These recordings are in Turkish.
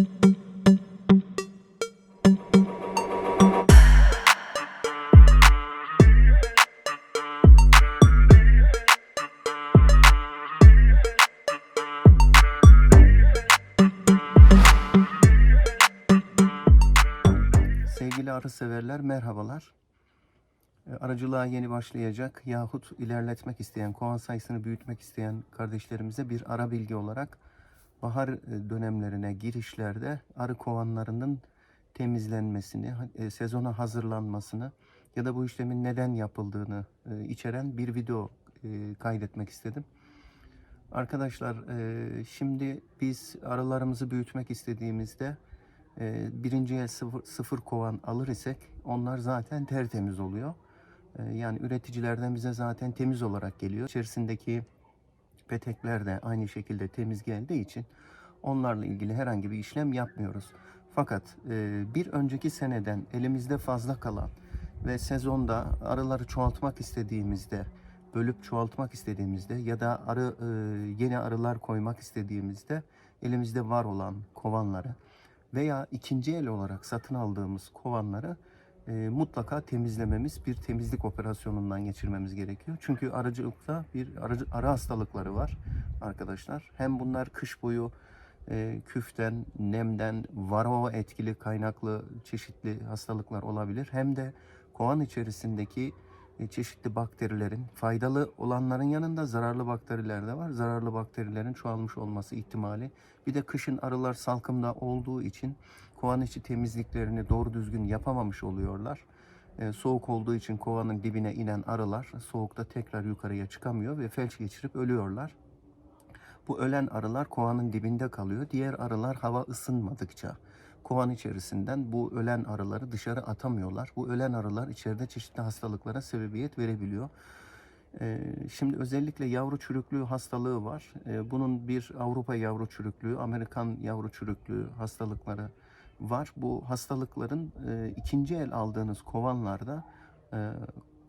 Sevgili arı severler merhabalar. E, Arıcılığa yeni başlayacak yahut ilerletmek isteyen, kovan sayısını büyütmek isteyen kardeşlerimize bir ara bilgi olarak bahar e, dönemlerine girişlerde arı kovanlarının temizlenmesini, e, sezona hazırlanmasını ya da bu işlemin neden yapıldığını e, içeren bir video kaydetmek istedim. Arkadaşlar şimdi biz arılarımızı büyütmek istediğimizde e, birinciye sıfır, sıfır kovan alır isek onlar zaten tertemiz oluyor. Yani üreticilerden bize zaten temiz olarak geliyor. İçerisindeki petekler de aynı şekilde temiz geldiği için onlarla ilgili herhangi bir işlem yapmıyoruz. Fakat e, bir önceki seneden elimizde fazla kalan ve sezonda arıları çoğaltmak istediğimizde, bölüp çoğaltmak istediğimizde ya da arı e, yeni arılar koymak istediğimizde elimizde var olan kovanları veya ikinci el olarak satın aldığımız kovanları e, mutlaka temizlememiz, bir temizlik operasyonundan geçirmemiz gerekiyor. Çünkü arıcılıkta bir arı, arı hastalıkları var arkadaşlar. Hem bunlar kış boyu e, küften, nemden, varroa etkili kaynaklı çeşitli hastalıklar olabilir. Hem de kovan içerisindeki çeşitli bakterilerin faydalı olanların yanında zararlı bakteriler de var. Zararlı bakterilerin çoğalmış olması ihtimali. Bir de kışın arılar salkımda olduğu için kovan içi temizliklerini doğru düzgün yapamamış oluyorlar. E, soğuk olduğu için kovanın dibine inen arılar soğukta tekrar yukarıya çıkamıyor ve felç geçirip ölüyorlar. Bu ölen arılar kovanın dibinde kalıyor. Diğer arılar hava ısınmadıkça kovan içerisinden bu ölen arıları dışarı atamıyorlar. Bu ölen arılar içeride çeşitli hastalıklara sebebiyet verebiliyor. Ee, Şimdi özellikle yavru çürüklüğü hastalığı var. Ee, Bunun bir Avrupa yavru çürüklüğü, Amerikan yavru çürüklüğü hastalıkları var. Bu hastalıkların e, ikinci el aldığınız kovanlarda e,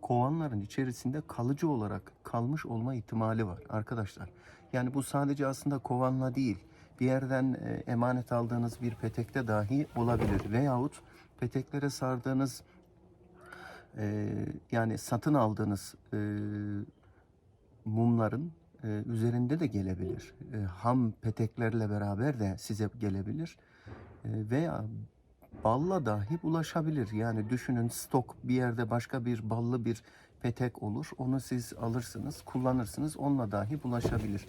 kovanların içerisinde kalıcı olarak kalmış olma ihtimali var arkadaşlar. Yani bu sadece aslında kovanla değil, bir yerden e, emanet aldığınız bir petekte dahi olabilir. Veyahut peteklere sardığınız e, yani satın aldığınız e, mumların üzerinde de gelebilir. Ham peteklerle beraber de size gelebilir. Veya balla dahi bulaşabilir. Yani düşünün stok bir yerde başka bir ballı bir petek olur. Onu siz alırsınız, kullanırsınız. Onunla dahi bulaşabilir.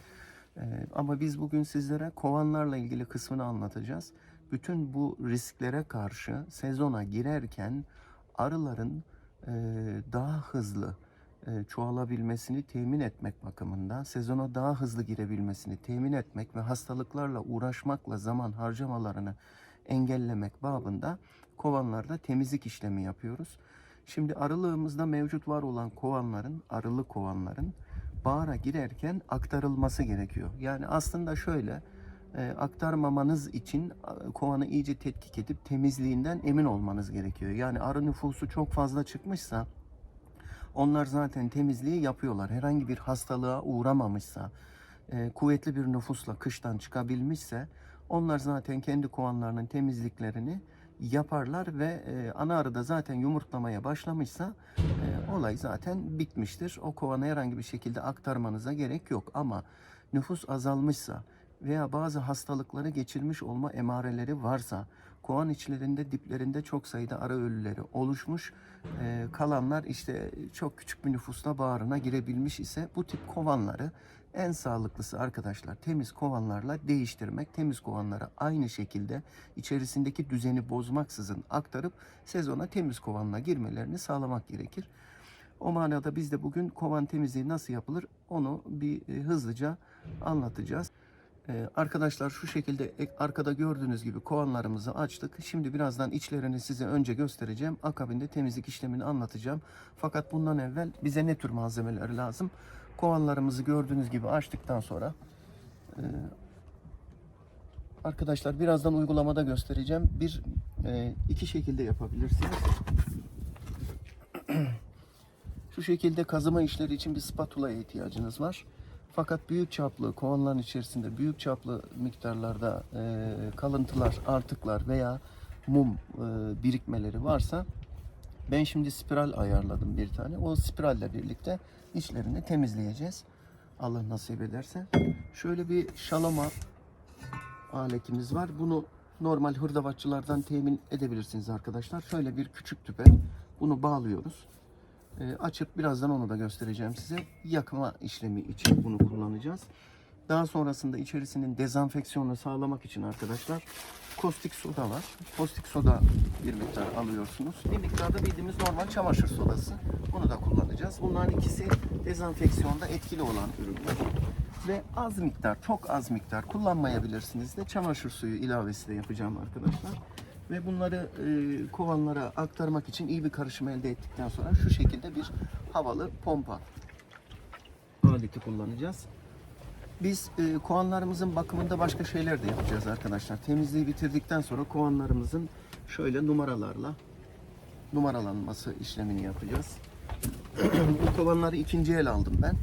Ee, ama biz bugün sizlere kovanlarla ilgili kısmını anlatacağız. Bütün bu risklere karşı sezona girerken arıların e, daha hızlı e, çoğalabilmesini temin etmek bakımından, sezona daha hızlı girebilmesini temin etmek ve hastalıklarla uğraşmakla zaman harcamalarını engellemek babında kovanlarda temizlik işlemi yapıyoruz. Şimdi arılığımızda mevcut var olan kovanların, arılı kovanların bağıra girerken aktarılması gerekiyor. Yani aslında şöyle e, aktarmamanız için kovanı iyice tetkik edip temizliğinden emin olmanız gerekiyor. Yani arı nüfusu çok fazla çıkmışsa onlar zaten temizliği yapıyorlar. Herhangi bir hastalığa uğramamışsa, e, kuvvetli bir nüfusla kıştan çıkabilmişse onlar zaten kendi kovanlarının temizliklerini yaparlar ve e, ana arı da zaten yumurtlamaya başlamışsa e, olay zaten bitmiştir. O kovanı herhangi bir şekilde aktarmanıza gerek yok ama nüfus azalmışsa veya bazı hastalıkları geçirmiş olma emareleri varsa kovan içlerinde diplerinde çok sayıda arı ölüleri oluşmuş e, kalanlar işte çok küçük bir nüfusla bağrına girebilmiş ise bu tip kovanları en sağlıklısı arkadaşlar temiz kovanlarla değiştirmek. Temiz kovanları aynı şekilde içerisindeki düzeni bozmaksızın aktarıp sezona temiz kovanla girmelerini sağlamak gerekir. O manada biz de bugün kovan temizliği nasıl yapılır onu bir e, hızlıca anlatacağız. Ee, arkadaşlar şu şekilde ek- arkada gördüğünüz gibi kovanlarımızı açtık. Şimdi birazdan içlerini size önce göstereceğim. Akabinde temizlik işlemini anlatacağım. Fakat bundan evvel bize ne tür malzemeler lazım? Kovanlarımızı gördüğünüz gibi açtıktan sonra e, arkadaşlar birazdan uygulamada göstereceğim. Bir e, iki şekilde yapabilirsiniz. Şu şekilde kazıma işleri için bir spatula'ya ihtiyacınız var. Fakat büyük çaplı kovanların içerisinde büyük çaplı miktarlarda e, kalıntılar, artıklar veya mum e, birikmeleri varsa ben şimdi spiral ayarladım bir tane. O spiralle birlikte içlerini temizleyeceğiz. Allah nasip ederse. Şöyle bir şalama aletimiz var. Bunu normal hırdavatçılardan temin edebilirsiniz arkadaşlar. Şöyle bir küçük tüpe bunu bağlıyoruz. E, açıp birazdan onu da göstereceğim size. Yakma işlemi için bunu kullanacağız. Daha sonrasında içerisinin dezenfeksiyonunu sağlamak için arkadaşlar kostik soda var. Kostik soda bir miktar alıyorsunuz. Bir miktar da bildiğimiz normal çamaşır sodası. Bunu da kullanacağız. Bunların ikisi dezenfeksiyonda etkili olan ürünler. Ve az miktar, çok az miktar kullanmayabilirsiniz de çamaşır suyu ilavesi de yapacağım arkadaşlar. Ve bunları e, kovanlara aktarmak için iyi bir karışım elde ettikten sonra şu şekilde bir havalı pompa aleti kullanacağız. Biz e, kovanlarımızın bakımında başka şeyler de yapacağız arkadaşlar. Temizliği bitirdikten sonra kovanlarımızın şöyle numaralarla numaralanması işlemini yapacağız. Bu kovanları ikinci el aldım ben.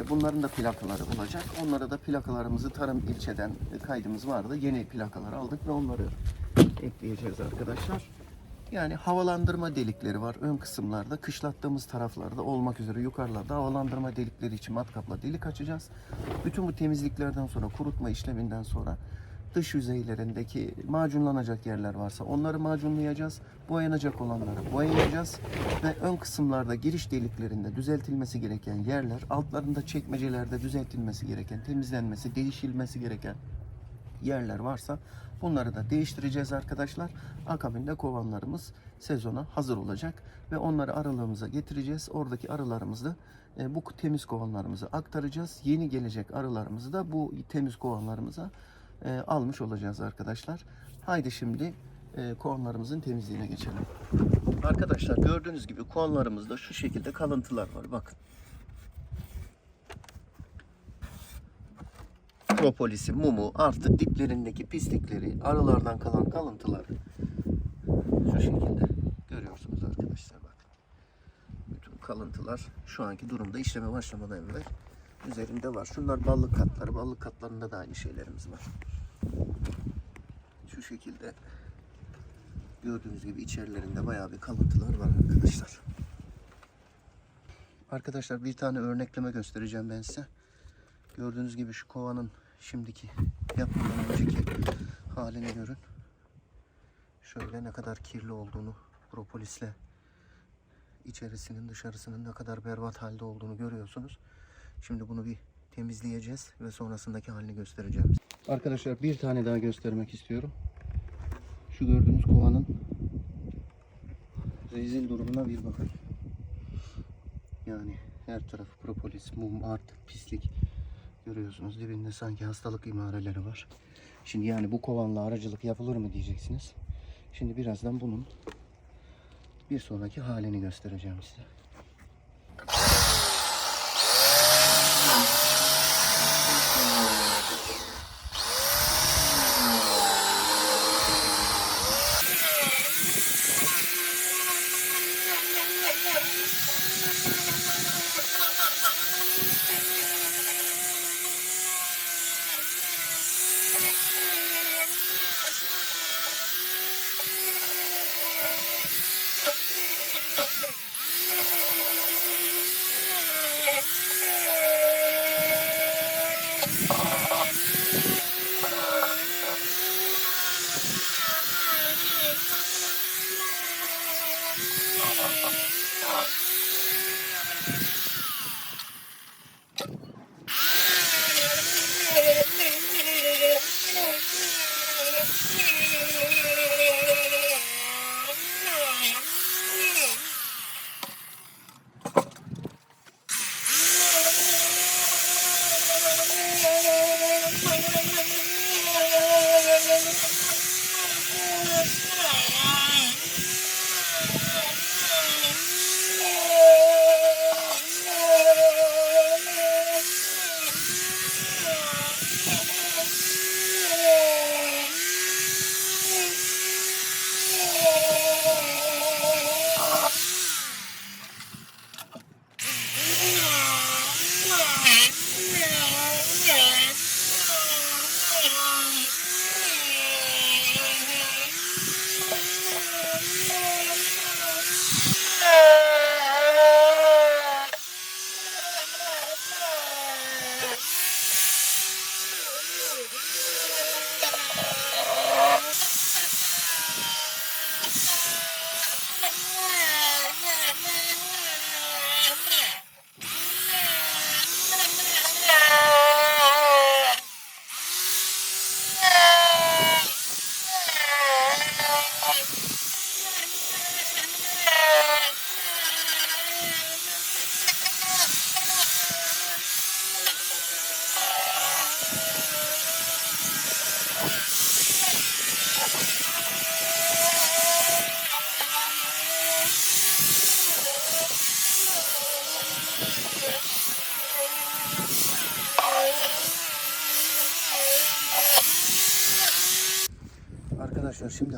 E, bunların da plakaları olacak. Onlara da plakalarımızı tarım ilçeden kaydımız vardı. Yeni plakalar aldık ve onları ekleyeceğiz arkadaşlar. Yani havalandırma delikleri var ön kısımlarda, kışlattığımız taraflarda olmak üzere yukarılarda havalandırma delikleri için matkapla delik açacağız. Bütün bu temizliklerden sonra, kurutma işleminden sonra dış yüzeylerindeki macunlanacak yerler varsa onları macunlayacağız. Boyanacak olanları boyayacağız. Ve ön kısımlarda giriş deliklerinde düzeltilmesi gereken yerler, altlarında çekmecelerde düzeltilmesi gereken, temizlenmesi, değişilmesi gereken yerler varsa bunları da değiştireceğiz arkadaşlar. Akabinde kovanlarımız sezona hazır olacak ve onları aralığımıza getireceğiz. Oradaki arılarımızı e, bu temiz kovanlarımıza aktaracağız. Yeni gelecek arılarımızı da bu temiz kovanlarımıza e, almış olacağız arkadaşlar. Haydi şimdi e, kovanlarımızın temizliğine geçelim. Arkadaşlar gördüğünüz gibi kovanlarımızda şu şekilde kalıntılar var. Bakın. Propolis'i, mumu, artı diplerindeki pislikleri, arılardan kalan kalıntıları şu şekilde görüyorsunuz arkadaşlar bak. Bütün kalıntılar şu anki durumda işleme başlamadan evvel üzerinde var. Şunlar ballık katları. Ballık katlarında da aynı şeylerimiz var. Şu şekilde gördüğünüz gibi içerilerinde bayağı bir kalıntılar var arkadaşlar. Arkadaşlar bir tane örnekleme göstereceğim ben size. Gördüğünüz gibi şu kovanın şimdiki yapmadan önceki halini görün. Şöyle ne kadar kirli olduğunu propolisle içerisinin dışarısının ne kadar berbat halde olduğunu görüyorsunuz. Şimdi bunu bir temizleyeceğiz ve sonrasındaki halini göstereceğim. Arkadaşlar bir tane daha göstermek istiyorum. Şu gördüğünüz kovanın rezil durumuna bir bakın. Yani her tarafı propolis, mum, artık pislik görüyorsunuz. Dibinde sanki hastalık imareleri var. Şimdi yani bu kovanla aracılık yapılır mı diyeceksiniz. Şimdi birazdan bunun bir sonraki halini göstereceğim size.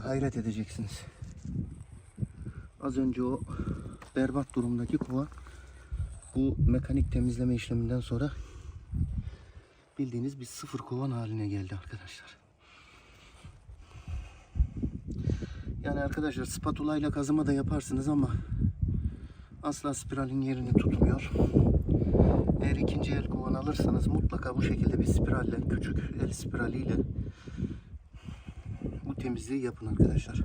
Hayret edeceksiniz. Az önce o berbat durumdaki kova bu mekanik temizleme işleminden sonra bildiğiniz bir sıfır kovan haline geldi arkadaşlar. Yani arkadaşlar spatula ile kazıma da yaparsınız ama asla spiralin yerini tutmuyor. Eğer ikinci el kovan alırsanız mutlaka bu şekilde bir spiralle, küçük el spiraliyle temizliği yapın arkadaşlar.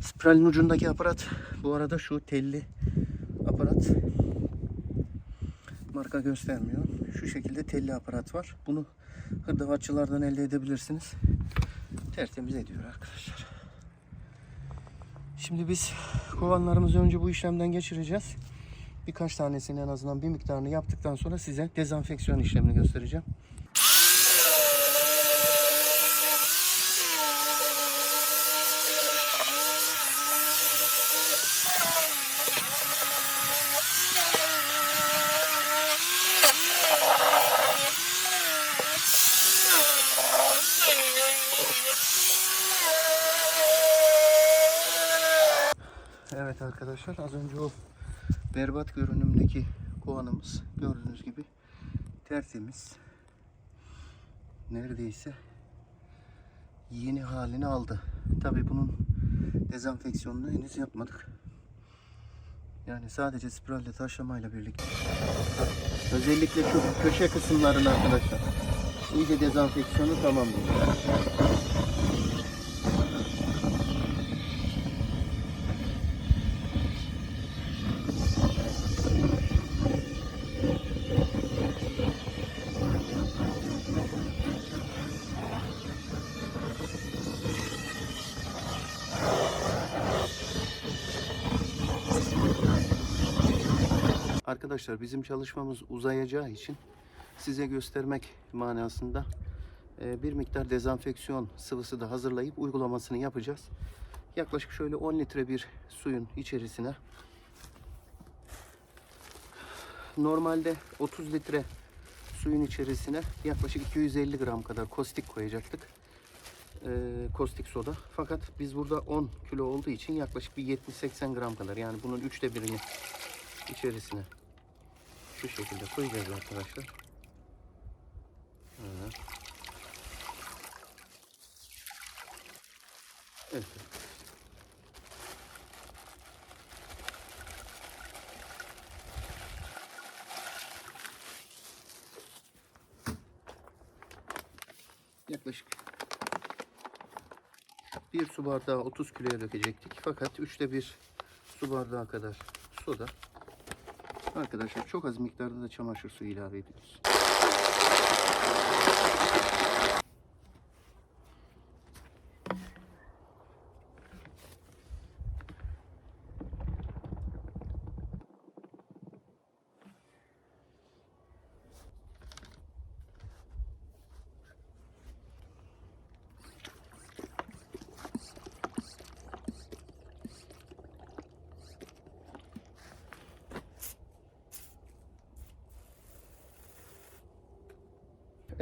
Spiralin ucundaki aparat bu arada şu telli aparat marka göstermiyor. Şu şekilde telli aparat var. Bunu hırdavatçılardan elde edebilirsiniz. Tertemiz ediyor arkadaşlar. Şimdi biz kovanlarımızı önce bu işlemden geçireceğiz. Birkaç tanesini en azından bir miktarını yaptıktan sonra size dezenfeksiyon işlemini göstereceğim. Evet arkadaşlar az önce o berbat görünümdeki kovanımız gördüğünüz gibi tertemiz. Neredeyse yeni halini aldı. Tabi bunun dezenfeksiyonunu henüz yapmadık. Yani sadece spiralle taşlamayla birlikte. Özellikle şu köşe kısımlarını arkadaşlar. iyice dezenfeksiyonu tamamlıyor. Arkadaşlar bizim çalışmamız uzayacağı için size göstermek manasında e, bir miktar dezenfeksiyon sıvısı da hazırlayıp uygulamasını yapacağız. Yaklaşık şöyle 10 litre bir suyun içerisine normalde 30 litre suyun içerisine yaklaşık 250 gram kadar kostik koyacaktık. E, kostik soda. Fakat biz burada 10 kilo olduğu için yaklaşık bir 70-80 gram kadar yani bunun üçte birini içerisine şu şekilde koyacağız arkadaşlar. Evet. Yaklaşık bir su bardağı 30 kiloya dökecektik. Fakat üçte bir su bardağı kadar soda Arkadaşlar çok az miktarda da çamaşır suyu ilave ediyoruz.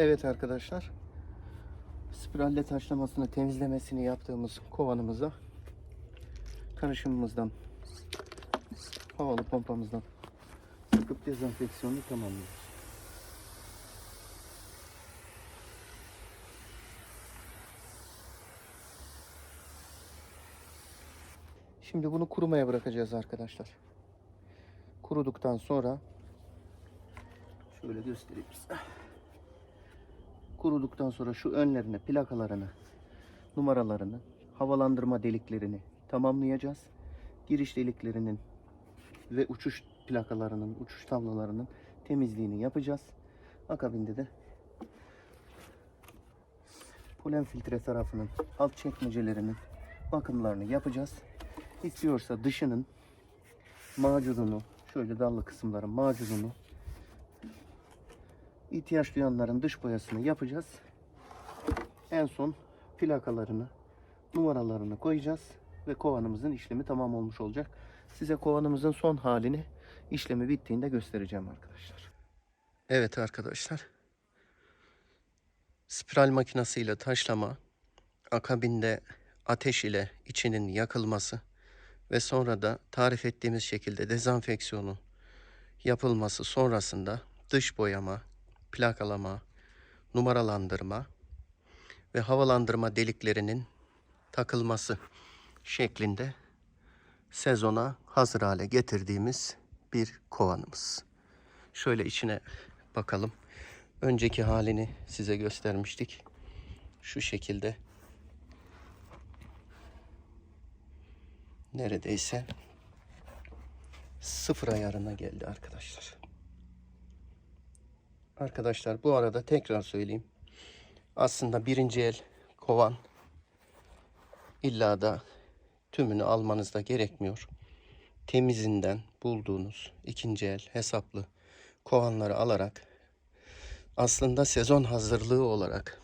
Evet arkadaşlar. Spiralle taşlamasını temizlemesini yaptığımız kovanımıza karışımımızdan havalı pompamızdan sıkıp dezenfeksiyonu tamamlıyoruz. Şimdi bunu kurumaya bırakacağız arkadaşlar. Kuruduktan sonra şöyle göstereyim size kuruduktan sonra şu önlerine plakalarını, numaralarını, havalandırma deliklerini tamamlayacağız. Giriş deliklerinin ve uçuş plakalarının, uçuş tablolarının temizliğini yapacağız. Akabinde de polen filtre tarafının alt çekmecelerinin bakımlarını yapacağız. İstiyorsa dışının macununu, şöyle dallı kısımların macununu ihtiyaç duyanların dış boyasını yapacağız. En son plakalarını, numaralarını koyacağız ve kovanımızın işlemi tamam olmuş olacak. Size kovanımızın son halini işlemi bittiğinde göstereceğim arkadaşlar. Evet arkadaşlar. Spiral makinesiyle taşlama akabinde ateş ile içinin yakılması ve sonra da tarif ettiğimiz şekilde dezenfeksiyonu yapılması sonrasında dış boyama, plakalama, numaralandırma ve havalandırma deliklerinin takılması şeklinde sezona hazır hale getirdiğimiz bir kovanımız. Şöyle içine bakalım. Önceki halini size göstermiştik. Şu şekilde neredeyse sıfır ayarına geldi arkadaşlar. Arkadaşlar bu arada tekrar söyleyeyim. Aslında birinci el kovan illa da tümünü almanız da gerekmiyor. Temizinden bulduğunuz ikinci el hesaplı kovanları alarak aslında sezon hazırlığı olarak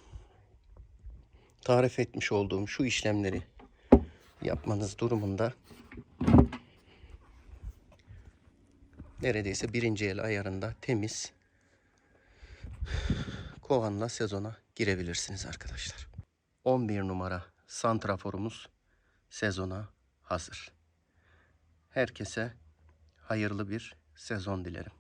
tarif etmiş olduğum şu işlemleri yapmanız durumunda neredeyse birinci el ayarında temiz kovanla sezona girebilirsiniz arkadaşlar. 11 numara santraforumuz sezona hazır. Herkese hayırlı bir sezon dilerim.